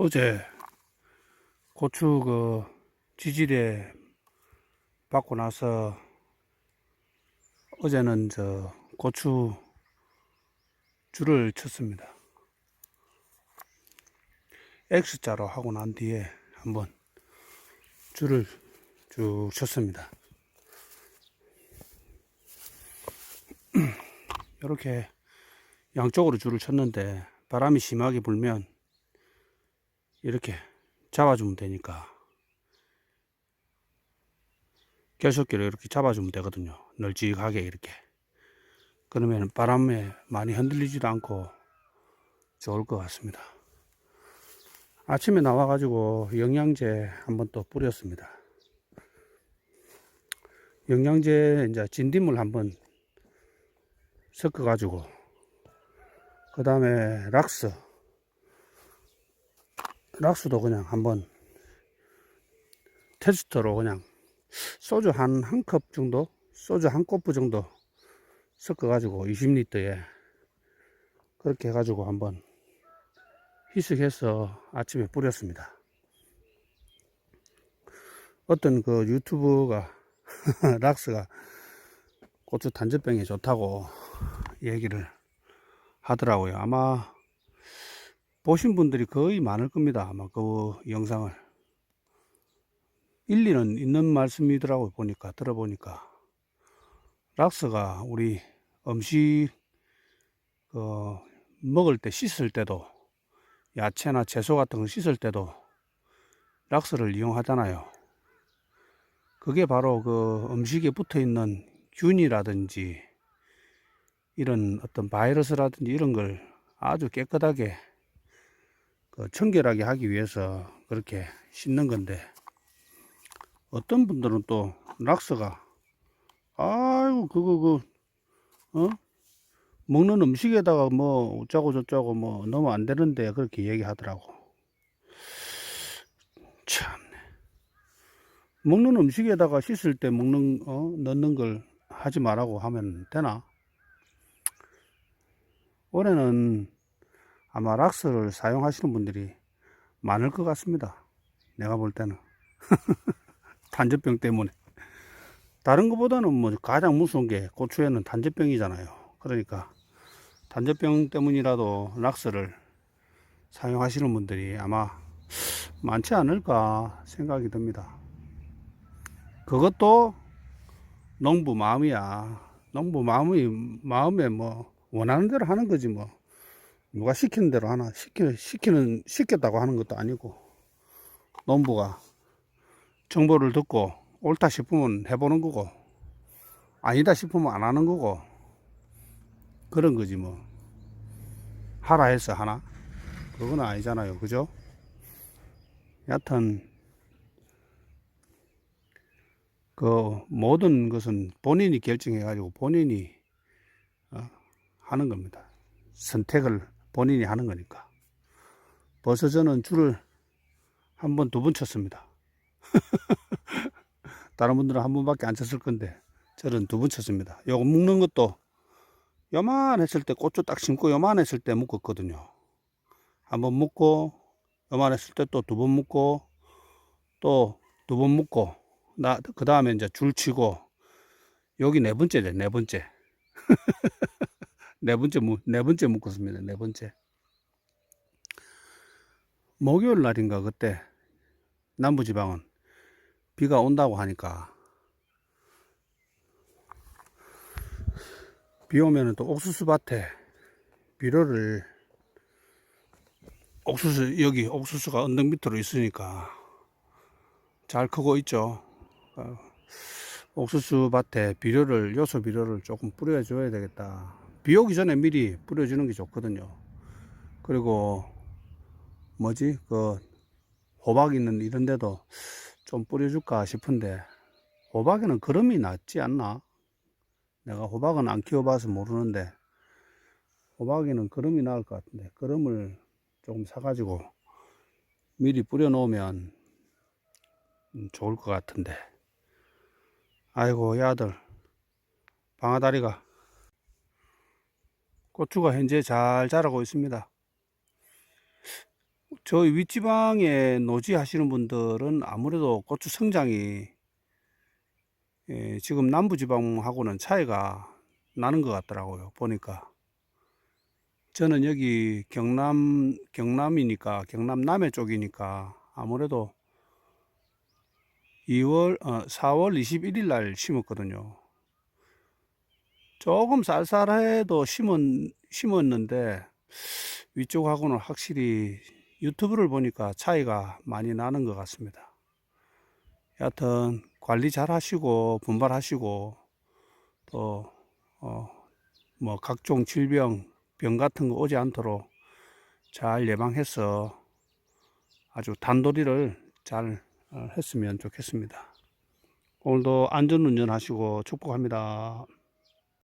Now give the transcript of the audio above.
어제 고추 그 지지대 받고 나서 어제는 저 고추 줄을 쳤습니다. X자로 하고 난 뒤에 한번 줄을 쭉 쳤습니다. 이렇게 양쪽으로 줄을 쳤는데 바람이 심하게 불면 이렇게 잡아주면 되니까 계속기로 이렇게 잡아주면 되거든요. 널찍하게 이렇게. 그러면 바람에 많이 흔들리지도 않고 좋을 것 같습니다. 아침에 나와가지고 영양제 한번 또 뿌렸습니다. 영양제 이제 진딧물 한번 섞어가지고 그 다음에 락스 락스도 그냥 한번 테스터로 그냥 소주 한 한 컵 정도 소주 한 코프 정도 섞어 가지고 20리터에 그렇게 해 가지고 한번 희석해서 아침에 뿌렸습니다. 어떤 그 유튜브가 락스가 고추 단전병에 좋다고 얘기를 하더라고요. 아마 보신 분들이 거의 많을 겁니다. 아마 그 영상을. 일리는 있는 말씀이더라고요. 보니까, 들어보니까. 락스가 우리 음식, 그, 먹을 때 씻을 때도, 야채나 채소 같은 거 씻을 때도 락스를 이용하잖아요. 그게 바로 그 음식에 붙어 있는 균이라든지 이런 어떤 바이러스라든지 이런 걸 아주 깨끗하게 그 청결하게 하기 위해서 그렇게 씻는 건데 어떤 분들은 또 락스가 아이고 그거 그 어? 먹는 음식에다가 뭐 어쩌고 저쩌고 뭐 너무 안 되는데 그렇게 얘기하더라고. 참네. 먹는 음식에다가 씻을 때 먹는 어 넣는 걸 하지 말라고 하면 되나? 올해는 아마 락스를 사용하시는 분들이 많을 것 같습니다. 내가 볼 때는. 단전병 때문에. 다른 것보다는 뭐 가장 무서운 게 고추에는 단전병이잖아요. 그러니까 단전병 때문이라도 락스를 사용하시는 분들이 아마 많지 않을까 생각이 듭니다. 그것도 농부 마음이야. 농부 마음이, 마음에 뭐 원하는 대로 하는 거지 뭐. 누가 시키는 대로 하나? 시키, 시키는 시켰다고 하는 것도 아니고. 농부가 정보를 듣고 옳다 싶으면 해보는 거고 아니다 싶으면 안 하는 거고 그런 거지 뭐. 하라 해서 하나? 그건 아니잖아요. 그죠? 여하튼 그 모든 것은 본인이 결정해 가지고 본인이 어, 하는 겁니다. 선택을 본인이 하는 거니까. 벌써 저는 줄을 한 번, 두 번 쳤습니다. 다른 분들은 한 번밖에 안 쳤을 건데, 저는 두 번 쳤습니다. 요거 묶는 것도 요만했을 때 고추 딱 심고 요만했을 때 묶었거든요. 한 번 묶고, 요만했을 때 또 두 번 묶고, 또 두 번 묶고, 나, 그 다음에 이제 줄 치고, 여기 네 번째죠, 네 번째. 네 번째, 무- 네 번째 묶었습니다. 네 번째. 목요일 날인가 그때 남부지방은 비가 온다고 하니까 비 오면은 또 옥수수 밭에 비료를 옥수수 여기 옥수수가 언덕 밑으로 있으니까 잘 크고 있죠. 어, 옥수수 밭에 비료를 요소 비료를 조금 뿌려줘야 되겠다. 비 오기 전에 미리 뿌려주는 게 좋거든요. 그리고 뭐지 그 호박 있는 이런 데도 좀 뿌려줄까 싶은데 호박에는 거름이 낫지 않나? 내가 호박은 안 키워봐서 모르는데 호박에는 거름이 나을 것 같은데 거름을 조금 사가지고 미리 뿌려 놓으면 음, 좋을 것 같은데 아이고 이 아들 방아다리가 고추가 현재 잘 자라고 있습니다 저희 윗지방에 노지 하시는 분들은 아무래도 고추 성장이 예, 지금 남부지방하고는 차이가 나는 것 같더라고요. 보니까. 저는 여기 경남, 경남이니까, 경남 남해 쪽이니까 아무래도 2월, 어, 4월 21일 날 심었거든요. 조금 쌀쌀해도 심었, 심었는데 위쪽하고는 확실히 유튜브를 보니까 차이가 많이 나는 것 같습니다. 여하튼 관리 잘 하시고 분발하시고 또 어 뭐 각종 질병 병 같은 거 오지 않도록 잘 예방해서 아주 단도리를 잘 어, 했으면 좋겠습니다. 오늘도 안전운전 하시고 축복합니다.